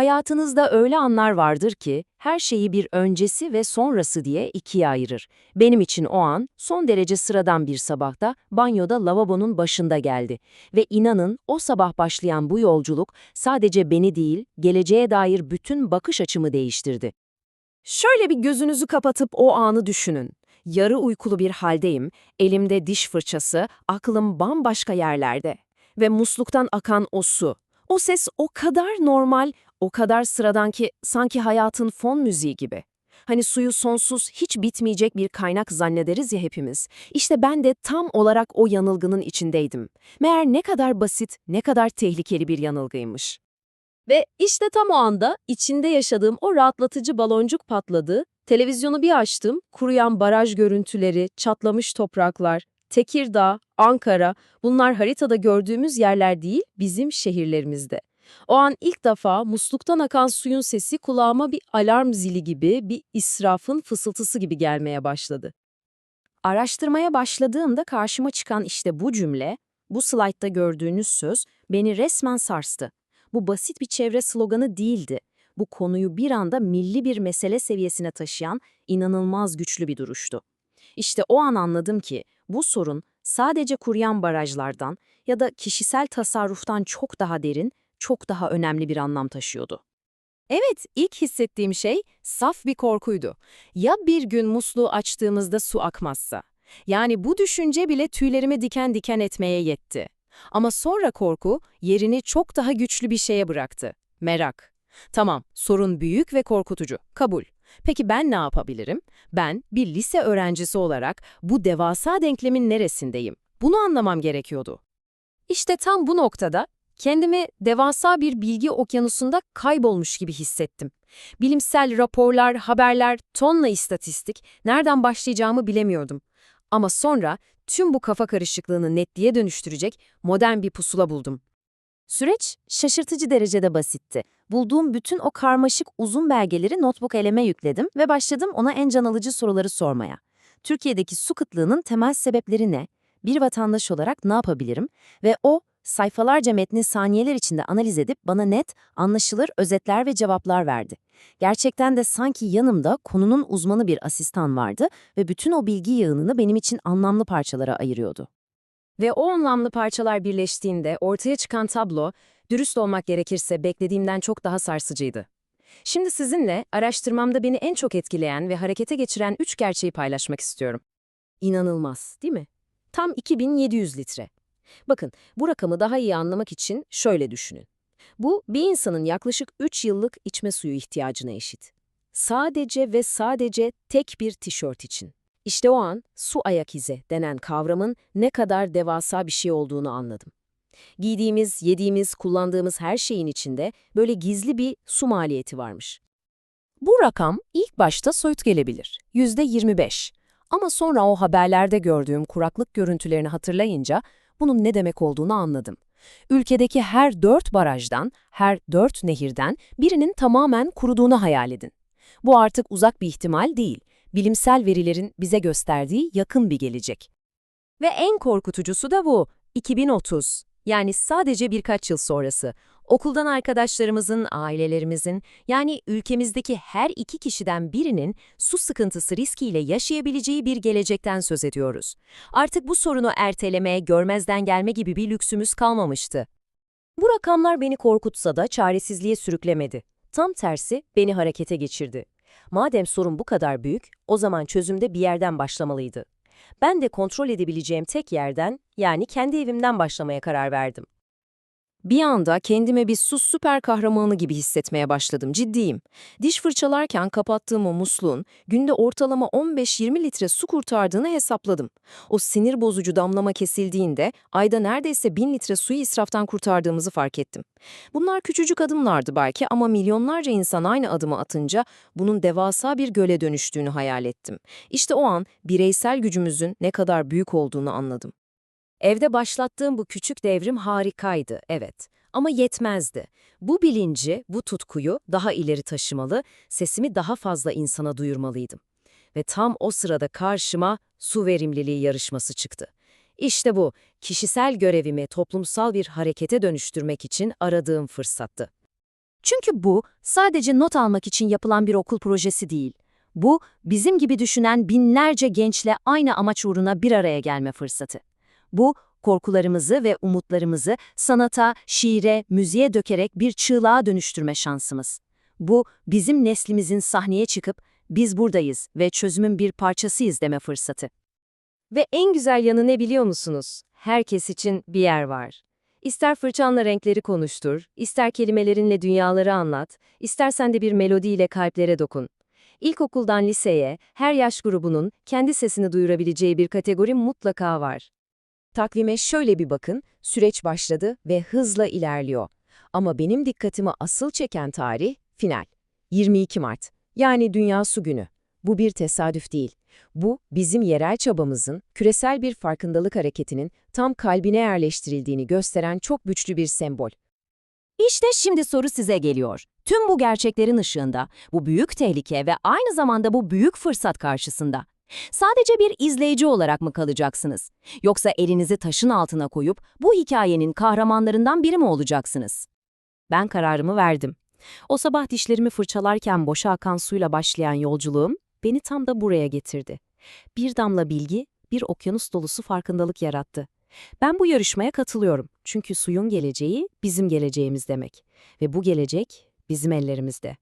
Hayatınızda öyle anlar vardır ki her şeyi bir öncesi ve sonrası diye ikiye ayırır. Benim için o an son derece sıradan bir sabahta banyoda lavabonun başında geldi. Ve inanın o sabah başlayan bu yolculuk sadece beni değil, geleceğe dair bütün bakış açımı değiştirdi. Şöyle bir gözünüzü kapatıp o anı düşünün. Yarı uykulu bir haldeyim, elimde diş fırçası, aklım bambaşka yerlerde. Ve musluktan akan o su. O ses o kadar normal, o kadar sıradan ki sanki hayatın fon müziği gibi. Hani suyu sonsuz, hiç bitmeyecek bir kaynak zannederiz ya hepimiz. İşte ben de tam olarak o yanılgının içindeydim. Meğer ne kadar basit, ne kadar tehlikeli bir yanılgıymış. Ve işte tam o anda içinde yaşadığım o rahatlatıcı baloncuk patladı. Televizyonu bir açtım, kuruyan baraj görüntüleri, çatlamış topraklar, Tekirdağ, Ankara, bunlar haritada gördüğümüz yerler değil, bizim şehirlerimizde. O an ilk defa musluktan akan suyun sesi kulağıma bir alarm zili gibi, bir israfın fısıltısı gibi gelmeye başladı. Araştırmaya başladığımda karşıma çıkan işte bu cümle, bu slaytta gördüğünüz söz beni resmen sarstı. Bu basit bir çevre sloganı değildi. Bu konuyu bir anda milli bir mesele seviyesine taşıyan inanılmaz güçlü bir duruştu. İşte o an anladım ki bu sorun sadece kuruyan barajlardan ya da kişisel tasarruftan çok daha derin, çok daha önemli bir anlam taşıyordu. Evet, ilk hissettiğim şey saf bir korkuydu. Ya bir gün musluğu açtığımızda su akmazsa? Yani bu düşünce bile tüylerimi diken diken etmeye yetti. Ama sonra korku yerini çok daha güçlü bir şeye bıraktı. Merak. Tamam, sorun büyük ve korkutucu. Kabul. Peki ben ne yapabilirim? Ben bir lise öğrencisi olarak bu devasa denklemin neresindeyim? Bunu anlamam gerekiyordu. İşte tam bu noktada kendimi devasa bir bilgi okyanusunda kaybolmuş gibi hissettim. Bilimsel raporlar, haberler, tonla istatistik, nereden başlayacağımı bilemiyordum. Ama sonra tüm bu kafa karışıklığını netliğe dönüştürecek modern bir pusula buldum. Süreç şaşırtıcı derecede basitti. Bulduğum bütün o karmaşık uzun belgeleri notebook eleme yükledim ve başladım ona en can alıcı soruları sormaya. Türkiye'deki su kıtlığının temel sebepleri ne? Bir vatandaş olarak ne yapabilirim? Ve o sayfalarca metni saniyeler içinde analiz edip bana net, anlaşılır özetler ve cevaplar verdi. Gerçekten de sanki yanımda konunun uzmanı bir asistan vardı ve bütün o bilgi yığınını benim için anlamlı parçalara ayırıyordu. Ve o anlamlı parçalar birleştiğinde ortaya çıkan tablo, dürüst olmak gerekirse beklediğimden çok daha sarsıcıydı. Şimdi sizinle araştırmamda beni en çok etkileyen ve harekete geçiren üç gerçeği paylaşmak istiyorum. İnanılmaz, değil mi? Tam 2700 litre. Bakın, bu rakamı daha iyi anlamak için şöyle düşünün. Bu, bir insanın yaklaşık 3 yıllık içme suyu ihtiyacına eşit. Sadece ve sadece tek bir tişört için. İşte o an su ayak izi denen kavramın ne kadar devasa bir şey olduğunu anladım. Giydiğimiz, yediğimiz, kullandığımız her şeyin içinde böyle gizli bir su maliyeti varmış. Bu rakam ilk başta soyut gelebilir, yüzde 25. Ama sonra o haberlerde gördüğüm kuraklık görüntülerini hatırlayınca bunun ne demek olduğunu anladım. Ülkedeki her dört barajdan, her dört nehirden birinin tamamen kuruduğunu hayal edin. Bu artık uzak bir ihtimal değil, bilimsel verilerin bize gösterdiği yakın bir gelecek. Ve en korkutucusu da bu, 2030. Yani sadece birkaç yıl sonrası. Okuldan arkadaşlarımızın, ailelerimizin, yani ülkemizdeki her iki kişiden birinin su sıkıntısı riskiyle yaşayabileceği bir gelecekten söz ediyoruz. Artık bu sorunu erteleme, görmezden gelme gibi bir lüksümüz kalmamıştı. Bu rakamlar beni korkutsa da çaresizliğe sürüklemedi. Tam tersi beni harekete geçirdi. Madem sorun bu kadar büyük, o zaman çözümde bir yerden başlamalıydı. Ben de kontrol edebileceğim tek yerden, yani kendi evimden başlamaya karar verdim. Bir anda kendime bir sus süper kahramanı gibi hissetmeye başladım, ciddiyim. Diş fırçalarken kapattığım o musluğun günde ortalama 15-20 litre su kurtardığını hesapladım. O sinir bozucu damlama kesildiğinde ayda neredeyse 1000 litre suyu israftan kurtardığımızı fark ettim. Bunlar küçücük adımlardı belki ama milyonlarca insan aynı adımı atınca bunun devasa bir göle dönüştüğünü hayal ettim. İşte o an bireysel gücümüzün ne kadar büyük olduğunu anladım. Evde başlattığım bu küçük devrim harikaydı, evet. Ama yetmezdi. Bu bilinci, bu tutkuyu daha ileri taşımalı, sesimi daha fazla insana duyurmalıydım. Ve tam o sırada karşıma su verimliliği yarışması çıktı. İşte bu, kişisel görevimi toplumsal bir harekete dönüştürmek için aradığım fırsattı. Çünkü bu sadece not almak için yapılan bir okul projesi değil. Bu, bizim gibi düşünen binlerce gençle aynı amaç uğruna bir araya gelme fırsatı. Bu, korkularımızı ve umutlarımızı sanata, şiire, müziğe dökerek bir çığlığa dönüştürme şansımız. Bu, bizim neslimizin sahneye çıkıp, biz buradayız ve çözümün bir parçasıyız deme fırsatı. Ve en güzel yanı ne biliyor musunuz? Herkes için bir yer var. İster fırçanla renkleri konuştur, ister kelimelerinle dünyaları anlat, istersen de bir melodiyle kalplere dokun. İlkokuldan liseye, her yaş grubunun kendi sesini duyurabileceği bir kategori mutlaka var. Takvime şöyle bir bakın, süreç başladı ve hızla ilerliyor. Ama benim dikkatimi asıl çeken tarih, final. 22 Mart, yani Dünya Su Günü. Bu bir tesadüf değil. Bu, bizim yerel çabamızın, küresel bir farkındalık hareketinin tam kalbine yerleştirildiğini gösteren çok güçlü bir sembol. İşte şimdi soru size geliyor. Tüm bu gerçeklerin ışığında, bu büyük tehlike ve aynı zamanda bu büyük fırsat karşısında sadece bir izleyici olarak mı kalacaksınız? Yoksa elinizi taşın altına koyup bu hikayenin kahramanlarından biri mi olacaksınız? Ben kararımı verdim. O sabah dişlerimi fırçalarken boşa akan suyla başlayan yolculuğum beni tam da buraya getirdi. Bir damla bilgi, bir okyanus dolusu farkındalık yarattı. Ben bu yarışmaya katılıyorum. Çünkü suyun geleceği bizim geleceğimiz demek. Ve bu gelecek bizim ellerimizde.